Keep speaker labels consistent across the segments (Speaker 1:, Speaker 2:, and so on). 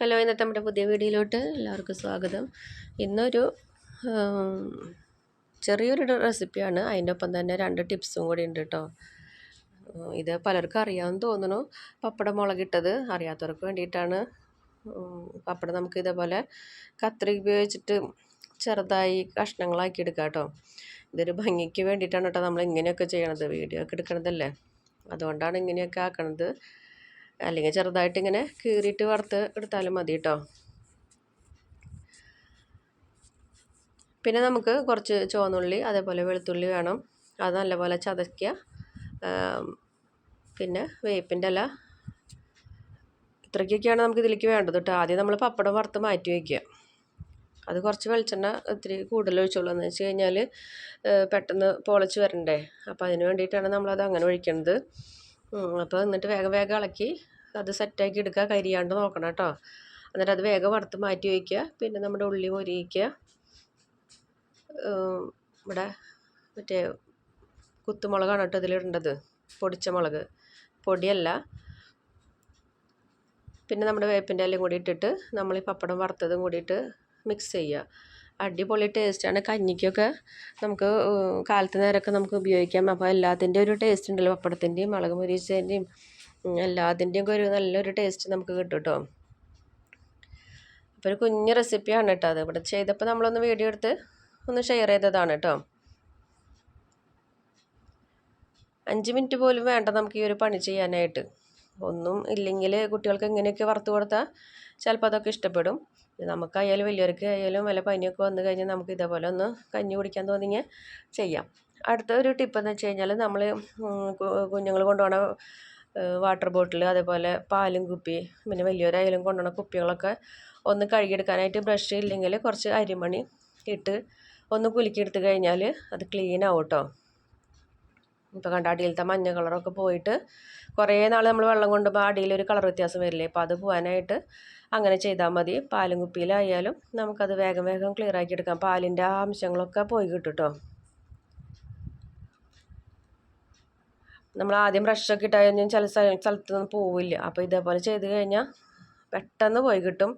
Speaker 1: Hello ഇന്നത്തെ നമ്മുടെ പുതിയ വീഡിയോയിലോട്ട് എല്ലാവർക്കും സ്വാഗതം. ഇന്നൊരു ചെറിയൊരു റെസിപ്പിയാണ്. അതിന്റെ ഒപ്പം തന്നെ രണ്ട് ടിപ്സും കൂടി ഉണ്ട് കേട്ടോ ഇത് പലർക്കും അറിയാമെന്ന് തോന്നുന്നു. പപ്പടം മുളകിട്ടത് അറിയാത്തവർക്ക് വേണ്ടിയിട്ടാണ്. പപ്പടം നമുക്ക് ഇതേപോലെ കത്രി ഉപയോഗിച്ചിട്ട് ചെറുതായി കഷ്ണങ്ങളാക്കി എടുക്കാം കേട്ടോ ഇതൊരു ഭംഗിക്ക് വേണ്ടിയിട്ടാണ് കേട്ടോ നമ്മൾ ഇങ്ങനെയൊക്കെ ചെയ്യണത്. വീഡിയോ ഒക്കെ എടുക്കണതല്ലേ? അതുകൊണ്ടാണ് ഇങ്ങനെയൊക്കെ ആക്കണത്. അല്ലെങ്കിൽ ചെറുതായിട്ട് ഇങ്ങനെ കീറിയിട്ട് വറുത്ത് എടുത്താലും മതി കേട്ടോ. പിന്നെ നമുക്ക് കുറച്ച് ചുവന്നുള്ളി അതേപോലെ വെളുത്തുള്ളി വേണം. അത് നല്ലപോലെ ചതയ്ക്കുക. പിന്നെ വേപ്പിന്റെ ഇല. ഇത്രയ്ക്കൊക്കെയാണ് നമുക്ക് ഇതിലേക്ക് വേണ്ടത് കേട്ടോ. ആദ്യം നമ്മൾ പപ്പടം വറുത്ത് മാറ്റി വയ്ക്കുക. അത് കുറച്ച് വെളിച്ചെണ്ണ ഒത്തിരി കൂടുതൽ ഒഴിച്ചോളൂ എന്ന് വെച്ച് കഴിഞ്ഞാൽ പെട്ടെന്ന് പൊളച്ച് വരണ്ടേ. അപ്പോൾ അതിന് വേണ്ടിയിട്ടാണ് നമ്മളത് അങ്ങനെ ഒഴിക്കുന്നത് അപ്പോൾ എന്നിട്ട് വേഗം വേഗം ഇളക്കി അത് സെറ്റാക്കി എടുക്കുക കരിയാണ്ട് നോക്കണം കേട്ടോ. എന്നിട്ട് അത് വേഗം വറുത്ത് മാറ്റി വയ്ക്കുക. പിന്നെ നമ്മുടെ ഉള്ളി മുരിയിക്കുക. ഇവിടെ മറ്റേ കുത്തുമുളകാണ് കേട്ടോ ഇതിലിടേണ്ടത്. പൊടിച്ച മുളക്. പൊടിയല്ല. പിന്നെ നമ്മുടെ വേപ്പിന്റെ ഇലയും കൂടി ഇട്ടിട്ട് നമ്മൾ ഈ പപ്പടം വറുത്തതും കൂടിയിട്ട് മിക്സ് ചെയ്യുക. അടിപൊളി ടേസ്റ്റാണ്. കഞ്ഞിക്കൊക്കെ നമുക്ക് കാലത്ത് നേരമൊക്കെ നമുക്ക് ഉപയോഗിക്കാം. അപ്പോൾ എല്ലാത്തിന്റെ ഒരു ടേസ്റ്റ് ഉണ്ടല്ലോ. പപ്പടത്തിന്റെയും മുളക് മുരിച്ചതിന്റെയും എല്ലാത്തിന്റെയും ഒക്കെ ഒരു നല്ലൊരു ടേസ്റ്റ് നമുക്ക് കിട്ടും കേട്ടോ അപ്പോൾ ഒരു കുഞ്ഞ് റെസിപ്പിയാണ് കേട്ടോ അത്. ഇവിടെ ചെയ്തപ്പോൾ നമ്മളൊന്ന് വീഡിയോ എടുത്ത് ഒന്ന് ഷെയർ ചെയ്തതാണ് കേട്ടോ അഞ്ച് മിനിറ്റ് പോലും വേണ്ട നമുക്ക് ഈ ഒരു പണി ചെയ്യാനായിട്ട്. ഒന്നും ഇല്ലെങ്കിൽ കുട്ടികൾക്ക് ഇങ്ങനെയൊക്കെ വറുത്ത് കൊടുത്താൽ ചിലപ്പോൾ അതൊക്കെ ഇഷ്ടപ്പെടും. നമുക്കായാലും വലിയവർക്ക് ആയാലും വല്ല പനിയൊക്കെ വന്നു കഴിഞ്ഞാൽ നമുക്ക് ഇതേപോലെ ഒന്ന് കഞ്ഞി കുടിക്കാൻ തോന്നിയാൽ ചെയ്യാം. അടുത്ത ഒരു ടിപ്പ് എന്ന് വെച്ച് കഴിഞ്ഞാൽ നമ്മൾ കുഞ്ഞുങ്ങൾ കൊണ്ടുപോകണ വാട്ടർ ബോട്ടിൽ അതേപോലെ പാലും കുപ്പി പിന്നെ വലിയവരായാലും കൊണ്ടുപോകണ കുപ്പികളൊക്കെ ഒന്ന് കഴുകിയെടുക്കാനായിട്ട് ബ്രഷ് ഇല്ലെങ്കിൽ കുറച്ച് അരിമണി ഇട്ട് ഒന്ന് കുലുക്കിയെടുത്ത് കഴിഞ്ഞാൽ അത് ക്ലീൻ ആവും കേട്ടോ ഇപ്പോൾ കണ്ട? അടിയിലത്തെ മഞ്ഞ കളറൊക്കെ പോയിട്ട് കുറേ നാൾ നമ്മൾ വെള്ളം കൊണ്ടുമ്പോൾ അടിയിൽ ഒരു കളർ വ്യത്യാസം വരില്ലേ? അപ്പോൾ അത് പോകാനായിട്ട് അങ്ങനെ ചെയ്താൽ മതി. പാലും കുപ്പിയിലായാലും നമുക്കത് വേഗം വേഗം ക്ലിയർ ആക്കി എടുക്കാം. പാലിന്റെ ആ അംശങ്ങളൊക്കെ പോയി കിട്ടും നമ്മൾ ആദ്യം ബ്രഷൊക്കെ ഇട്ടാൽ ചില സ്ഥലത്തൊന്നും പോവില്ല. അപ്പോൾ ഇതേപോലെ ചെയ്ത് കഴിഞ്ഞാൽ പെട്ടെന്ന് പോയി കിട്ടും.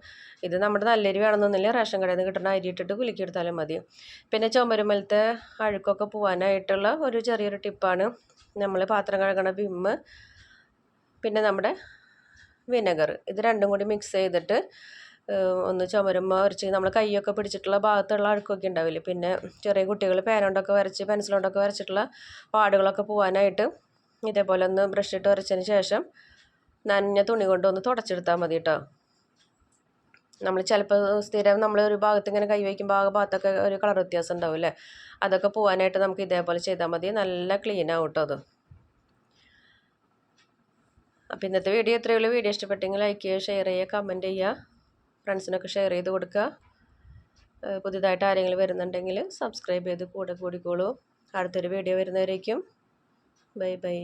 Speaker 1: ഇത് നമ്മുടെ നല്ലരി വേണമെന്നൊന്നുമില്ല. റേഷൻ കടയിൽ നിന്ന് കിട്ടുന്ന അരി ഇട്ടിട്ട് കുലുക്കിയെടുത്താലും മതി. പിന്നെ ചുമരുമലത്തെ അഴുക്കൊക്കെ പോകാനായിട്ടുള്ള ഒരു ചെറിയൊരു ടിപ്പാണ്. നമ്മൾ പാത്രം കഴുകണ വിമ്മ് പിന്നെ നമ്മുടെ വിനെഗർ. ഇത് രണ്ടും കൂടി മിക്സ് ചെയ്തിട്ട് ഒന്ന് ചുമരുമ്പോൾ വരച്ച് നമ്മൾ കൈയൊക്കെ പിടിച്ചിട്ടുള്ള ഭാഗത്തുള്ള അഴുക്കൊക്കെ ഉണ്ടാവില്ലേ? പിന്നെ ചെറിയ കുട്ടികൾ പേനോണ്ടൊക്കെ വരച്ച് പെൻസിലോണ്ടൊക്കെ വരച്ചിട്ടുള്ള പാടുകളൊക്കെ പോകാനായിട്ട് ഇതേപോലെ ഒന്ന് ബ്രഷ് ഇട്ട് വരച്ചതിന് ശേഷം നനഞ്ഞ തുണി കൊണ്ടൊന്ന് തുടച്ചെടുത്താൽ മതി കേട്ടോ നമ്മൾ ചിലപ്പോൾ സ്ഥിരം നമ്മൾ ഒരു ഭാഗത്ത് ഇങ്ങനെ കൈവയ്ക്കുമ്പോൾ ആ ഭാഗത്തൊക്കെ ഒരു കളർ വ്യത്യാസം ഉണ്ടാവും അല്ലേ അതൊക്കെ പോകാനായിട്ട് നമുക്ക് ഇതേപോലെ ചെയ്താൽ മതി. നല്ല ക്ലീൻ ആവും കേട്ടോ അത്. അപ്പോൾ ഇന്നത്തെ വീഡിയോ ഇത്രയേ ഉള്ളൂ. വീഡിയോ ഇഷ്ടപ്പെട്ടെങ്കിൽ ലൈക്ക് ചെയ്യുക ഷെയർ ചെയ്യുക കമന്റ് ചെയ്യുക. ഫ്രണ്ട്സിനൊക്കെ ഷെയർ ചെയ്ത് കൊടുക്കുക പുതിയതായിട്ട് ആരെങ്കിലും വരുന്നുണ്ടെങ്കിൽ സബ്സ്ക്രൈബ് ചെയ്ത് കൂടെ കൂടിക്കോളൂ. അടുത്തൊരു വീഡിയോ വരുന്നവരേക്കും. Bye bye